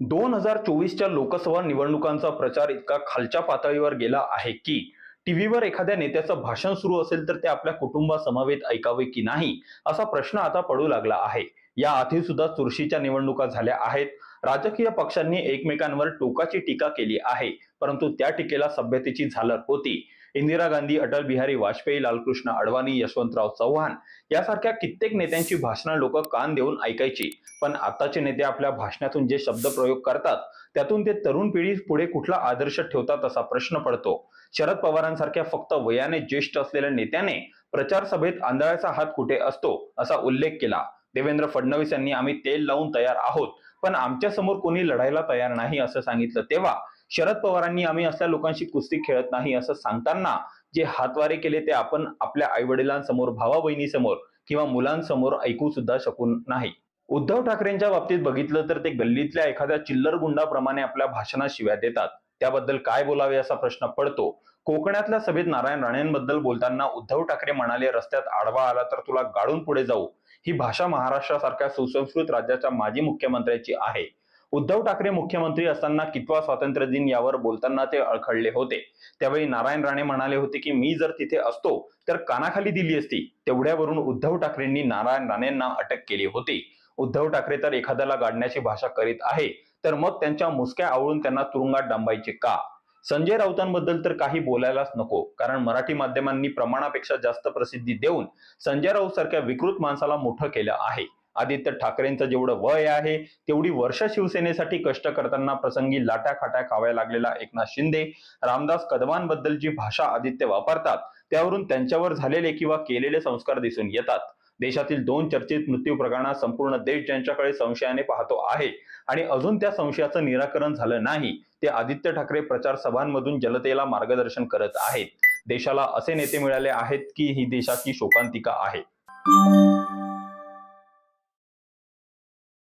दोन हजार चोवीसच्या लोकसभा निवडणुकांचा प्रचार इतका खालच्या पातळीवर गेला आहे की टीव्हीवर एखाद्या नेत्याचं भाषण सुरू असेल तर ते आपल्या कुटुंबासमवेत ऐकावे की नाही असा प्रश्न आता पडू लागला आहे. या आधी सुद्धा चुरशीच्या निवडणुका झाल्या आहेत. राजकीय पक्षांनी एकमेकांवर टोकाची टीका केली आहे परंतु त्या टीकेला सभ्यतेची झालर होती. इंदिरा गांधी अटल बिहारी वाजपेयी लालकृष्ण अडवाणी यशवंतराव चव्हाण यासारख्या कित्येक नेत्यांची भाषणं लोक कान देऊन ऐकायची. पण आताचे नेते आपल्या भाषणातून जे शब्द प्रयोग करतात त्यातून ते तरुण पिढी पुढे कुठला आदर्श ठेवतात असा प्रश्न पडतो. शरद पवारांसारख्या फक्त वयाने ज्येष्ठ असलेल्या नेत्याने प्रचार सभेत आंधळ्याचा हात कुठे असतो असा उल्लेख केला. देवेंद्र फडणवीस यांनी आम्ही तेल लावून तयार आहोत पण आमच्यासमोर कोणी लढायला तयार नाही असं सांगितलं तेव्हा शरद पवारांनी आम्ही असल्या लोकांशी कुस्ती खेळत नाही असं सांगताना जे हातवारे केले ते आपण आपल्या आई वडिलांसमोर भावा बहिणीसमोर किंवा मुलांसमोर ऐकू सुद्धा शकून नाही. उद्धव ठाकरेंच्या बाबतीत बघितलं तर ते गल्लीतल्या एखाद्या चिल्लर गुंडाप्रमाणे आपल्या भाषणात शिव्या देतात. त्याबद्दल काय बोलावे असा प्रश्न पडतो. कोकणातल्या सभेत नारायण राणेंबद्दल बोलताना उद्धव ठाकरे म्हणाले रस्त्यात आडवा आला तर तुला गाडून पुढे जाऊ. ही भाषा महाराष्ट्रासारख्या सुसंस्कृत राज्याच्या माजी मुख्यमंत्र्याची आहे. उद्धव ठाकरे मुख्यमंत्री असताना कितवा स्वातंत्र्य दिन यावर बोलताना ते अडखळले होते. त्यावेळी नारायण राणे म्हणाले होते की मी जर तिथे असतो तर कानाखाली दिली असती. तेवढ्यावरून उद्धव ठाकरेंनी नारायण राणेंना अटक केली होती. उद्धव ठाकरे तर एखाद्याला गाडण्याची भाषा करीत आहे तर मग त्यांच्या मुसक्या आवळून त्यांना तुरुंगात डांबायचे का? संजय राऊतांबद्दल तर काही बोलायलाच नको कारण मराठी माध्यमांनी प्रमाणापेक्षा जास्त प्रसिद्धी देऊन संजय राऊत सारख्या विकृत माणसाला मोठं केलं आहे. आदित्य ठाकरेंचं जेवढं वय आहे तेवढी वर्ष शिवसेनेसाठी कष्ट करताना प्रसंगी लाट्या खाट्या खाव्या लागलेला एकनाथ शिंदे रामदास कदमांबद्दल जी भाषा आदित्य वापरतात. त्यावरून त्यांच्यावर झालेले किंवा केलेले संस्कार दिसून येतात. देशातील दोन चर्चित मृत्यू प्रकरणात संपूर्ण देश ज्यांच्याकडे संशयाने पाहतो आहे आणि अजून त्या संशयाचं निराकरण झालं नाही ते आदित्य ठाकरे प्रचार सभांमधून जनतेला मार्गदर्शन करत आहेत. देशाला असे नेते मिळाले आहेत की ही देशाची शोकांतिका आहे.